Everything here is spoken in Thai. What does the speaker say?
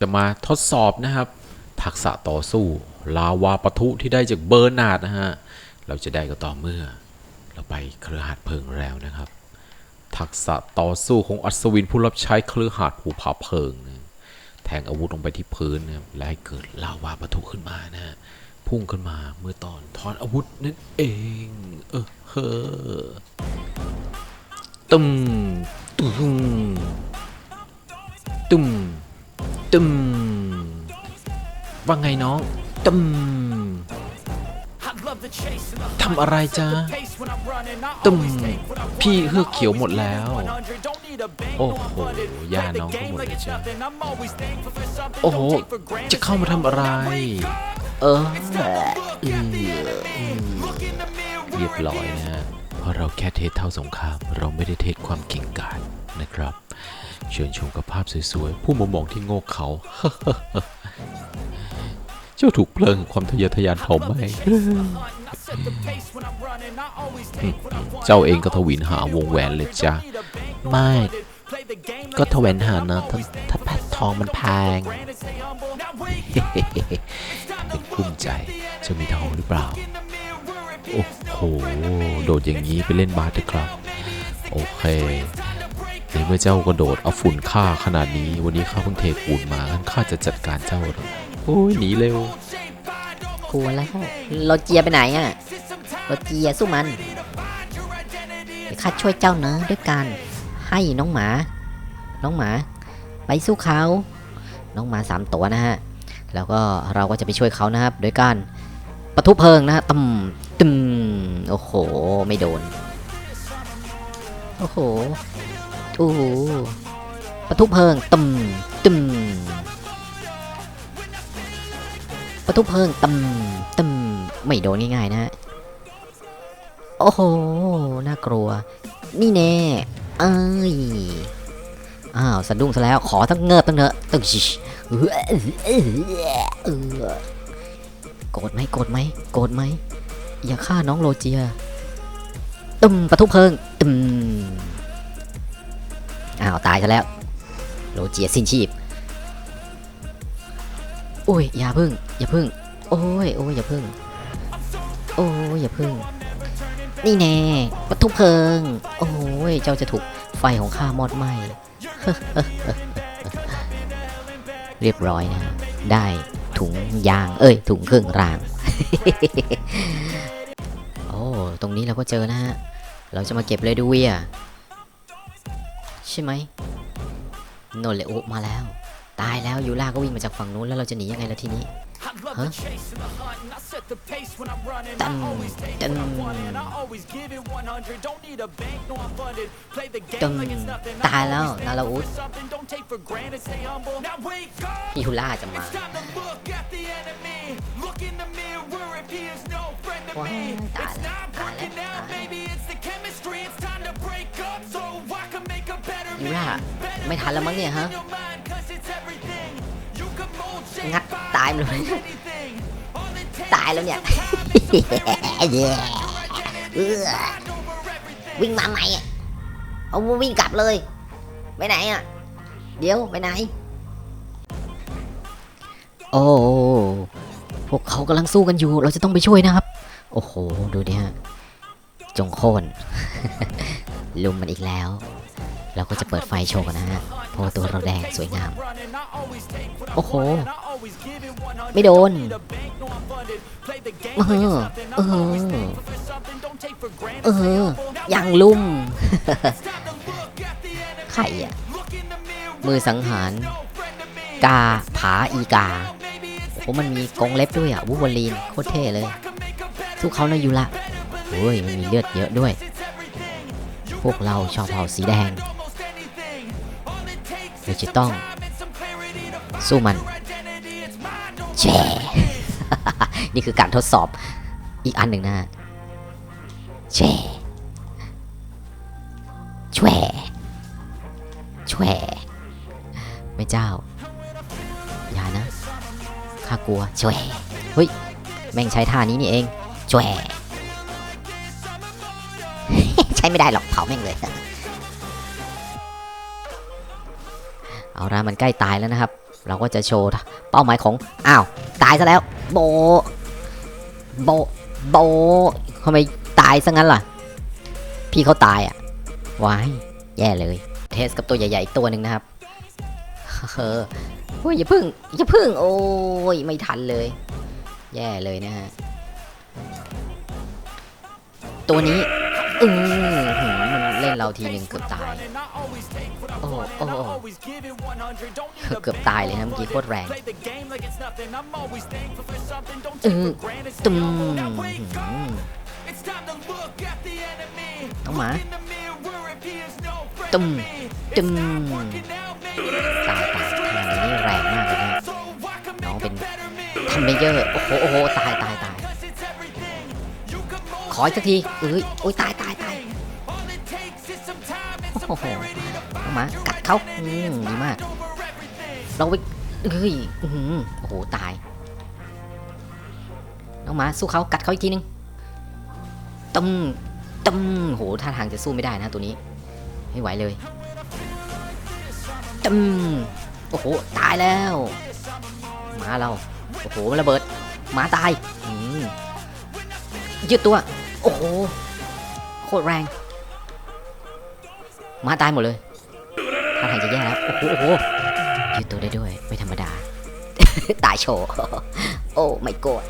จะมาทดสอบนะครับ ทักษะต่อสู้ ลาวาปะทุที่ได้จากเบอร์นาดนะฮะ เราจะได้ก็ต่อเมื่อ เราไปเครือหัดเพิงแล้วนะครับ ทักษะต่อสู้ของอัศวินผู้รับใช้เครือหัดภูผาเพิงนะแทงอาวุธลงไปที่พื้นนะและให้เกิดลาวาปะทุขึ้นมานะฮะพุ่งขึ้นมาเมื่อตอนถอนอาวุธนั่นเอง เออเฮ้อตุ้มตุ้มตุ้ม ตึมว่าไงน้อง ตึมทำอะไรจ๊ะตึมพี่เฮือกเขียวหมดแล้ว โอ้โหยาน้องก็หมดเลยจ้ะโอ้โห จะเข้ามาทำอะไร เอออืมอืมเรียบร้อยนะฮะเพราะเราแค่เทสเท่าสงคราม เราไม่ได้เทสความเก่งกาจ นะครับ เชิญชมกับภาพสวยๆ ผู้มามองที่โง่เขา เจ้าถูกเพลิงความทะเยอทะยานเผาไหมเจ้าเองก็ทวินหาวงแหวนเลยจ้าไม่ก็ทแหวนหานะถ้าถ้าแพททองมันแพงเป็นกุ้มใจจะมีทองหรือเปล่า โอ้โห โดดอย่างนี้ไปเล่นบาสเถอะครับ โอเค ในเมื่อเจ้ากระโดดเอาฝุ่นฆ่าขนาดนี้ วันนี้ข้าเพิ่งเทปูนมางั้นข้าจะจัดการเจ้าหรอกโอ้ยหนีเร็วกลัวแล้วโรเจียไปไหนอะโรเจียสู้มันเดี๋ยวข้าช่วยเจ้านะด้วยการให้น้องหมา น้องหมา ไปสู้เขา น้องหมาสามตัวนะฮะ แล้วก็เราก็จะไปช่วยเขานะครับ โดยการปะทุเพลิงนะฮะตึมตึมโอ้โห ไม่โดน โอ้โห โอ้โหปะทุเพลิงตึมตึมประตูเพลิงตึมตึมไม่โดนง่ายๆนะฮะโอ้โห น่ากลัว นี่แน่ เอ้ย อ้าว สะดุ้งซะแล้ว ขอทั้งเงิบทั้งเนอะตึงชิเออโกรธไหมโกรธไหมโกรธไหม อย่าฆ่าน้องโรเจียตึมประตูเพิงตึม อ้าวตายซะแล้วโรเจียสิ้นชีพ โอ้ยอย่าพึ่ง อย่าพึ่ง โอ้ยโอ้ยอย่าพึ่ง โอ้ยอย่าพึ่ง นี่แน่ปะทุเพลิง โอ้ยเจ้าจะถูกไฟของข้ามอดไหมเรียบร้อยนะ ได้ถุงยาง เอ้ย ถุงเครื่องราง โอ้ ตรงนี้เราก็เจอนะฮะ เราจะมาเก็บเลยดูเวีย ใช่ไหมโนนเลโอมาแล้ว ตายแล้วยูล่าก็วิ่งมาจากฝั่งนู้นแล้วเราจะหนียังไงล่ะทีนี้ฮะตันตันตันตายแล้วนาราอุสยูล่าจะมาว้าตาย ยูล่า ไม่ทันแล้วมั้งเนี่ยฮะ งัดตายมันเลยตายแล้วเนี่ยเออวิ่งมาใหม่อะเอาวิ่งกลับเลย ไปไหนอะ เดี๋ยวไปไหน โอ้ พวกเขากำลังสู้กันอยู่ เราจะต้องไปช่วยนะครับ โอ้โห ดูดิฮะ จงโค่นลุมมันอีกแล้ว เราก็จะเปิดไฟโชว์กันนะฮะเพราะว่าตัวเราแดงสวยงาม โอ้โห ไม่โดนเออเออเออยังลุ่มใครอะ มือสังหาร กาผาอีกาโอ้โหมันมีกรงเล็บด้วยอะวูวอลีนโคตรเท่เลยสู้เขานะยูละโอ้ยมันมีเลือดเยอะด้วย พวกเราชอบเผ่าสีแดง เราจะต้อง สู้มันแช่นี่คือการทดสอบอีกอันหนึ่งนะแช่แช่แช่ไม่เจ้า อย่านะข้ากลัวแช่เฮ้ย แม่งใช้ท่านี้นี่เองแช่ใช้ไม่ได้หรอกเผาแม่งเลย เอาละมันใกล้ตายแล้วนะครับ เราก็จะโชว์เป้าหมายของอ้าวตายซะแล้ว โบโบโบทำไมตายซะงั้นล่ะ พี่เขาตายอะวายแย่เลย เทสกับตัวใหญ่ๆอีกตัวหนึ่งนะครับเออโอ้ยอย่าพึ่งอย่าพึ่ง โอ้ยไม่ทันเลย แย่เลยนะฮะตัวนี้อือ เราทีหนึ่งเกือบตาย โอ้โหโอ้โหเกือบตายเลยนะเมื่อกี้โคตรแรงอือตุ้มหือน้องมาตุ้มตุ้มตายตายทางนี้แรงมากเลยนะน้องเป็นทัมเมเยอร์ โอ้โหโอ้โหตายตายตายขออีกสักทีเอ้ยโอ้ยตายตายตาย โอ้โหน้องหมากัดเขาอืมดีมาก เราไปเฮ้ยอื้อหือโอ้โห ตายน้องหมาสู้เขากัดเขาอีกทีนึงตึมตึมโหท่าทางจะสู้ไม่ได้นะตัวนี้ ไม่ไหวเลยตึมโอ้โห ตายแล้วหมาเรา โอ้โหมันระเบิดหมาตายอืมยืดตัว โอ้โห โคตรแรง มาตายหมดเลยท่าทางจะแย่แล้วโอ้โหโอ้โหยืดตัวได้ด้วย ไม่ธรรมดา ตายโชว์ โอ้ไม่โกรธ